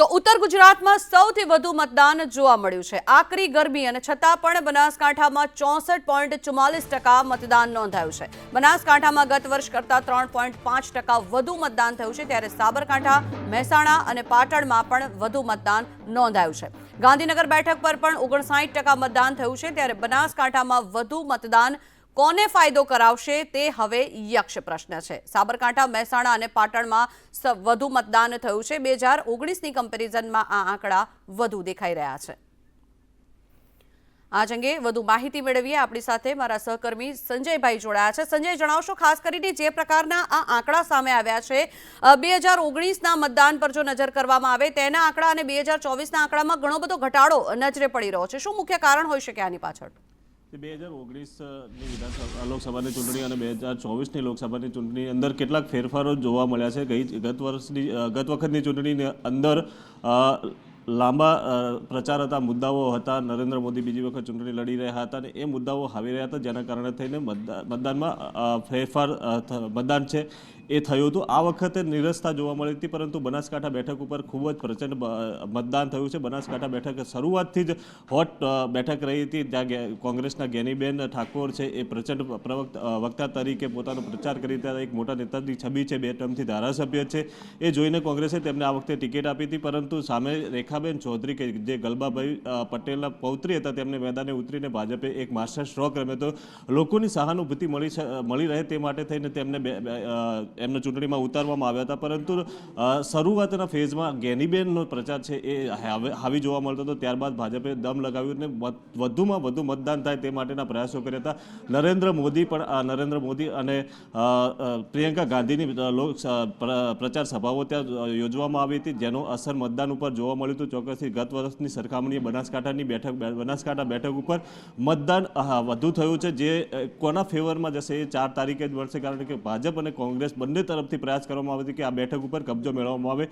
તો ઉત્તર ગુજરાતમાં સૌથી વધુ મતદાન જોવા મળ્યું છે. આકરી ગરમી અને છતાં પણ બનાસકાંઠામાં ચોસઠ પોઈન્ટ ચુમ્માલીસ ટકા મતદાન નોંધાયું છે. બનાસકાંઠામાં ગત વર્ષ કરતાં ત્રણ પોઈન્ટ પાંચ ટકા વધુ મતદાન થયું છે. ત્યારે સાબરકાંઠા, મહેસાણા અને પાટણમાં પણ વધુ મતદાન નોંધાયું છે. ગાંધીનગર બેઠક પર પણ ઓગણસાઠ ટકા મતદાન થયું છે. ત્યારે બનાસકાંઠામાં વધુ મતદાન કોને ફાયદો કરાવશે તે હવે યક્ષ પ્રશ્ન છે. સાબરકાંઠા, મહેસાણા અને પાટણમાં વધુ મતદાન થયું છે. બે હજાર ઓગણીસની કમ્પેરિઝનમાં આ આંકડા વધુ દેખાઈ રહ્યા છે. આજ અંગે વધુ માહિતી મેળવીએ. આપણી સાથે મારા સહકર્મી સંજયભાઈ જોડાયા છે. સંજય, જણાવશો ખાસ કરીને જે પ્રકારના આ આંકડા સામે આવ્યા છે. બે હજાર ઓગણીસના મતદાન પર જો નજર કરવામાં આવે, તેના આંકડા અને બે હજાર ચોવીસના આંકડામાં ઘણો બધો ઘટાડો નજરે પડી રહ્યો છે. શું મુખ્ય કારણ હોઈ શકે આની પાછળ? બે હજાર ઓગણીસની વિધાનસભા લોકસભાની ચૂંટણી અને બે હજાર ચોવીસની લોકસભાની ચૂંટણી અંદર કેટલાક ફેરફારો જોવા મળ્યા છે? ગઈ ગત વર્ષની ગત વખતની ચૂંટણીની અંદર લાંબા પ્રચાર હતા, મુદ્દાઓ હતા, નરેન્દ્ર મોદી બીજી વખત ચૂંટણી લડી રહ્યા હતા અને એ મુદ્દાઓ આવી રહ્યા હતા, જેના કારણે થઈને મતદા- મતદાનમાં ફેરફાર મતદાન છે એ થયું હતું. આ વખતે નિરસતા જોવા મળી હતી, પરંતુ બનાસકાંઠા બેઠક ઉપર ખૂબ જ પ્રચંડ મતદાન થયું છે. બનાસકાંઠા બેઠક શરૂઆતથી જ હોટ બેઠક રહી હતી ત્યાં કોંગ્રેસના ગેનીબેન ઠાકોર છે એ પ્રચંડ પ્રવક્ત વક્તા તરીકે પોતાનો પ્રચાર કરી ત્યારે એક મોટા નેતાની છબી છે, બે ટર્મથી ધારાસભ્ય છે. એ જોઈને કોંગ્રેસે તેમને આ વખતે ટિકિટ આપી હતી, પરંતુ સામે રેખાબેન ચૌધરી કે જે ગલબાભાઈ પટેલના પૌત્રી હતા, તેમને મેદાને ઉતરીને ભાજપે એક માસ્ટર સ્ટ્રોક રમ્યો હતો. લોકોની સહાનુભૂતિ મળી મળી રહે તે માટે થઈને તેમને એમને ચૂંટણીમાં ઉતારવામાં આવ્યા હતા. પરંતુ શરૂઆતના ફેઝમાં ગેનીબેનનો પ્રચાર છે એ આવી જોવા મળતો હતો. ત્યારબાદ ભાજપે દમ લગાવ્યું અને વધુમાં વધુ મતદાન થાય તે માટેના પ્રયાસો કર્યા હતા. નરેન્દ્ર મોદી પણ નરેન્દ્ર મોદી અને પ્રિયંકા ગાંધીની પ્રચાર સભાઓ ત્યાં યોજવામાં આવી હતી, જેનો અસર મતદાન ઉપર જોવા મળ્યું હતું ચોક્કસથી ગત વર્ષની સરખામણીએ બનાસકાંઠાની બેઠક બનાસકાંઠા બેઠક ઉપર મતદાન વધુ થયું છે. જે કોના ફેવરમાં જશે એ ચાર તારીખે જ મળશે, કારણ કે ભાજપ અને કોંગ્રેસ બંને તરફથી પ્રયાસ કરવામાં આવે છે કે આ બેઠક ઉપર કબજો મેળવવામાં આવે.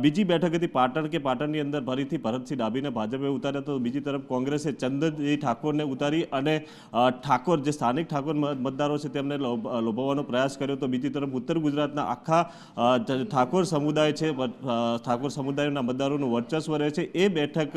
બીજી બેઠક હતી પાટણ, કે પાટણની અંદર ફરીથી ભરતસિંહ ડાભીને ભાજપે ઉતાર્યા તો બીજી તરફ કોંગ્રેસે ચંદનજી ઠાકોરને ઉતારી અને ઠાકોર, જે સ્થાનિક ઠાકોર મતદારો છે તેમને લોભ- લોભાવવાનો પ્રયાસ કર્યો તો બીજી તરફ ઉત્તર ગુજરાતના આખા ઠાકોર સમુદાય છે ઠાકોર સમુદાયના મતદારોનું વર્ચસ્વ રહે છે. એ બેઠક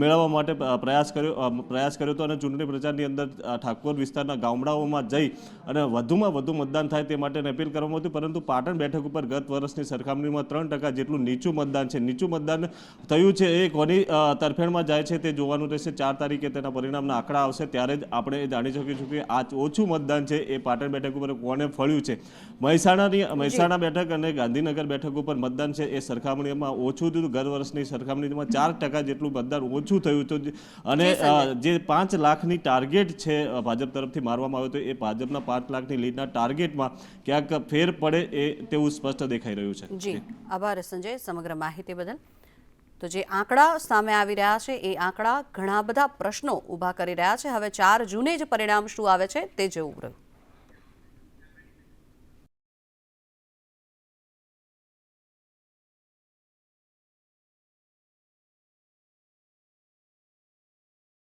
મેળવવા માટે પ્રયાસ કર્યો પ્રયાસ કર્યો હતો અને ચૂંટણી પ્રચારની અંદર ઠાકોર વિસ્તારના ગામડાઓમાં જઈ અને વધુમાં વધુ મતદાન થાય તે માટે અપીલ કરવામાં હતી પરંતુ પાટણ બેઠક ઉપર ગત વર્ષની સરખામણીમાં ત્રણ ટકા જેટલું નીચું મતદાન છે. નીચું મતદાન થયું છે એ કોની તરફેણમાં જાય છે તે જોવાનું રહેશે. ચાર તારીખે તેના પરિણામના આંકડા આવશે. ત્યારે જ આપણે જાણી શકીશું કે આ ઓછું મતદાન છે એ પાટણ બેઠક ઉપર કોને ફળ્યું છે. મહેસાણાની મહેસાણા બેઠક અને ગાંધીનગર બેઠક ઉપર મતદાન છે એ સરખામણીમાં ઓછું થયું ગત વર્ષની સરખામણીમાં ચાર ટકા જેટલું મતદાન ઓછું થયું હતું અને જી, પાંચ લાખની ટાર્ગેટ છે ભાજપ તરફથી મારવામાં આવ્યો હતો એ ભાજપના પાંચ લાખની લીડના ટાર્ગેટમાં ક્યાંક ફેર પડે એ તેવું સ્પષ્ટ દેખાઈ રહ્યું છે. જી. આભાર સંજય. સમગ્ર માહિતી બદલ. તો જે આંકડા સામે આવી રહ્યા છે એ આંકડા ઘણા બધા પ્રશ્નો ઊભા કરી રહ્યા છે. હવે ચાર જૂને જ પરિણામ શું આવે છે તે જોવું રહ્યું.